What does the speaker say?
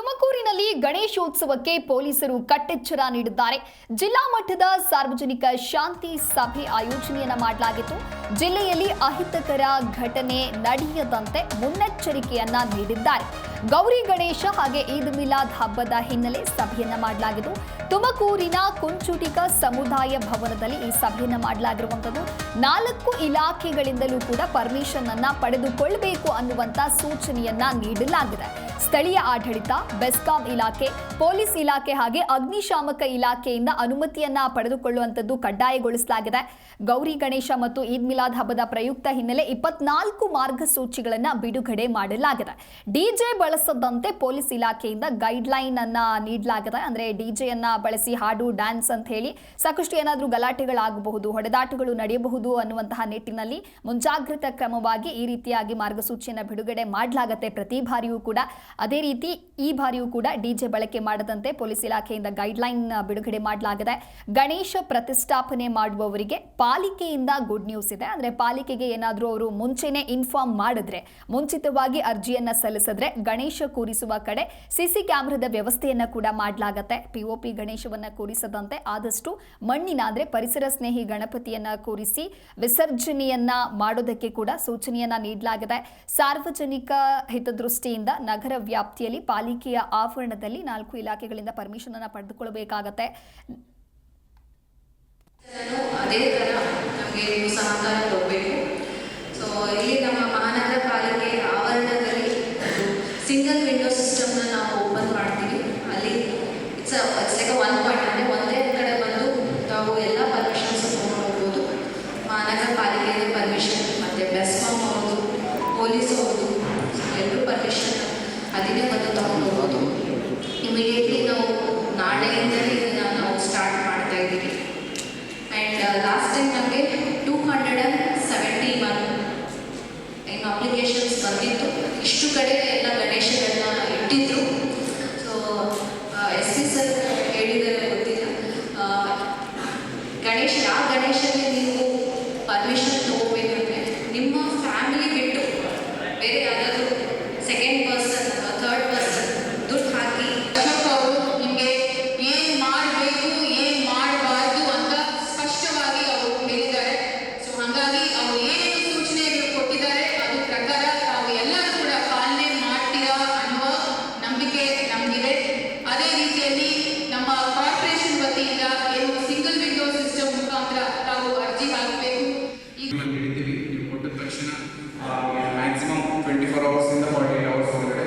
ತುಮಕೂರಿನಲ್ಲಿ ಗಣೇಶೋತ್ಸವಕ್ಕೆ ಪೊಲೀಸರು ಕಟ್ಟೆಚ್ಚರ ನೀಡಿದ್ದಾರೆ. ಜಿಲ್ಲಾ ಮಟ್ಟದ ಸಾರ್ವಜನಿಕ ಶಾಂತಿ ಸಭೆ ಆಯೋಜನೆಯನ್ನು ಮಾಡಲಾಗಿತ್ತು. ಜಿಲ್ಲೆಯಲ್ಲಿ ಅಹಿತಕರ ಘಟನೆ ನಡೆಯದಂತೆ ಮುನ್ನೆಚ್ಚರಿಕೆಯನ್ನ ನೀಡಿದ್ದಾರೆ. ಗೌರಿ ಗಣೇಶ ಹಾಗೆ ಈದ್ ಮಿಲಾದ್ ಹಬ್ಬದ ಹಿನ್ನೆಲೆ ಸಭೆಯನ್ನ ಮಾಡಲಾಗಿದ್ದು, ತುಮಕೂರಿನ ಕುಂಚುಟಿಕ ಸಮುದಾಯ ಭವನದಲ್ಲಿ ಈ ಸಭೆಯನ್ನ ಮಾಡಲಾಗಿರುವಂಥದ್ದು. ನಾಲ್ಕು ಇಲಾಖೆಗಳಿಂದಲೂ ಕೂಡ ಪರ್ಮಿಷನ್ ಅನ್ನ ಪಡೆದುಕೊಳ್ಳಬೇಕು ಅನ್ನುವಂತ ಸೂಚನೆಯನ್ನ ನೀಡಲಾಗಿದೆ. ಸ್ಥಳೀಯ ಆಡಳಿತ ಬೆಸ್ಕಾಂ ಇಲಾಖೆ, ಪೊಲೀಸ್ ಇಲಾಖೆ ಹಾಗೆ ಅಗ್ನಿಶಾಮಕ ಇಲಾಖೆಯಿಂದ ಅನುಮತಿಯನ್ನ ಪಡೆದುಕೊಳ್ಳುವಂತದ್ದು ಕಡ್ಡಾಯಗೊಳಿಸಲಾಗಿದೆ. ಗೌರಿ ಗಣೇಶ ಮತ್ತು ಈದ್ ಮಿಲಾದ್ ಹಬ್ಬದ ಪ್ರಯುಕ್ತ ಹಿನ್ನೆಲೆ ಇಪ್ಪತ್ನಾಲ್ಕು ಮಾರ್ಗಸೂಚಿಗಳನ್ನ ಬಿಡುಗಡೆ ಮಾಡಲಾಗಿದೆ. ಡಿಜೆ ಬಳಸದಂತೆ ಪೊಲೀಸ್ ಇಲಾಖೆಯಿಂದ ಗೈಡ್ ಲೈನ್ ಅನ್ನ ನೀಡಲಾಗಿದೆ. ಅಂದ್ರೆ ಡಿಜೆಯನ್ನ ಬಳಸಿ ಹಾಡು, ಡ್ಯಾನ್ಸ್ ಅಂತ ಹೇಳಿ ಸಾಕಷ್ಟು ಏನಾದರೂ ಗಲಾಟೆಗಳಾಗಬಹುದು, ಹೊಡೆದಾಟಗಳು ನಡೆಯಬಹುದು ಅನ್ನುವಂತಹ ನಿಟ್ಟಿನಲ್ಲಿ ಮುಂಜಾಗ್ರತಾ ಕ್ರಮವಾಗಿ ಈ ರೀತಿಯಾಗಿ ಮಾರ್ಗಸೂಚಿಯನ್ನು ಬಿಡುಗಡೆ ಮಾಡಲಾಗತ್ತೆ ಪ್ರತಿ ಬಾರಿಯೂ ಕೂಡ. ಅದೇ ರೀತಿ ಈ ಬಾರಿಯೂ ಕೂಡ ಡಿಜೆ ಬಳಕೆ ಮಾಡದಂತೆ ಪೊಲೀಸ್ ಇಲಾಖೆಯಿಂದ ಗೈಡ್ಲೈನ್ ಬಿಡುಗಡೆ ಮಾಡಲಾಗಿದೆ. ಗಣೇಶ ಪ್ರತಿಷ್ಠಾಪನೆ ಮಾಡುವವರಿಗೆ ಪಾಲಿಕೆಯಿಂದ ಗುಡ್ ನ್ಯೂಸ್ ಇದೆ. ಅಂದ್ರೆ ಪಾಲಿಕೆಗೆ ಏನಾದರೂ ಅವರು ಮುಂಚೆನೆ ಇನ್ಫಾರ್ಮ್ ಮಾಡಿದ್ರೆ, ಮುಂಚಿತವಾಗಿ ಅರ್ಜಿಯನ್ನ ಸಲ್ಲಿಸಿದ್ರೆ ಗಣೇಶ ಕೂರಿಸುವ ಕಡೆ ಸಿಸಿ ಕ್ಯಾಮೆರಾದ ವ್ಯವಸ್ಥೆಯನ್ನ ಕೂಡ ಮಾಡಲಾಗತ್ತೆ. ಪಿಒಪಿ ಗಣೇಶವನ್ನ ಕೂರಿಸದಂತೆ ಆದಷ್ಟು ಮಣ್ಣಿನ, ಅಂದ್ರೆ ಪರಿಸರ ಸ್ನೇಹಿ ಗಣಪತಿಯನ್ನ ಕೂರಿಸಿ ವಿಸರ್ಜನೆಯನ್ನ ಮಾಡೋದಕ್ಕೆ ಕೂಡ ಸೂಚನೆಯನ್ನ ನೀಡಲಾಗಿದೆ. ಸಾರ್ವಜನಿಕ ಹಿತದೃಷ್ಟಿಯಿಂದ ನಗರ ವ್ಯಾಪ್ತಿಯಲ್ಲಿ ಪಾಲಿಕೆಯ ಆವರಣದಲ್ಲಿ ನಾಲ್ಕು ಇಲಾಖೆಗಳಿಂದ ಪರ್ಮಿಷನ್ ಅನ್ನು ಪಡೆದುಕೊಳ್ಳಬೇಕಾಗತ್ತೆ. ಅದೇ ಥರ ನಮಗೆ ಸಹಕಾರ ಕೊಡಬೇಕು. ಸೊ ಇಲ್ಲಿ ನಮ್ಮ ಮಹಾನಗರ ಪಾಲಿಕೆ ಆವರಣದಲ್ಲಿ ಸಿಂಗಲ್ ವಿಂಡೋ ಸಿಸ್ಟಮ್ನ ನಾವು ಓಪನ್ ಮಾಡ್ತೀವಿ. ಅಲ್ಲಿ it's it's like one point ಅಂದರೆ ಒಂದೇ ಕಡೆ ಬಂದು ತಾವು ಎಲ್ಲ ಪರ್ಮಿಷನ್ಸ್ ಹೋಗ್ಬೋದು ಮಹಾನಗರ ಪಾಲಿಕೆಯಲ್ಲಿ ಪರ್ಮಿಷನ್ ಮತ್ತು ಬೆಸ್ಕಾಮ್ ಅವ್ರದ್ದು ಪೊಲೀಸ್ ಅವ್ರದ್ದು ಎಲ್ಲರೂ ಪರ್ಮಿಷನ್ ಅದನ್ನೇ ಇಮಿಡಿಯೇಟ್ಲಿ ನಾವು ನಾಳೆಯಿಂದಲೇ ನಾವು ಸ್ಟಾರ್ಟ್ ಮಾಡ್ತಾ ಇದ್ದೀವಿ. ಆ್ಯಂಡ್ ಲಾಸ್ಟ್ ಟೈಮ್ ನಮಗೆ two hundred and seventy one applications ಬಂದಿತ್ತು. ಇಷ್ಟು ಕಡೆ ಎಲ್ಲ ಗಣೇಶಗಳನ್ನ ಇಟ್ಟಿದ್ರು. depression uh, maximum 24 hours in the 48 hours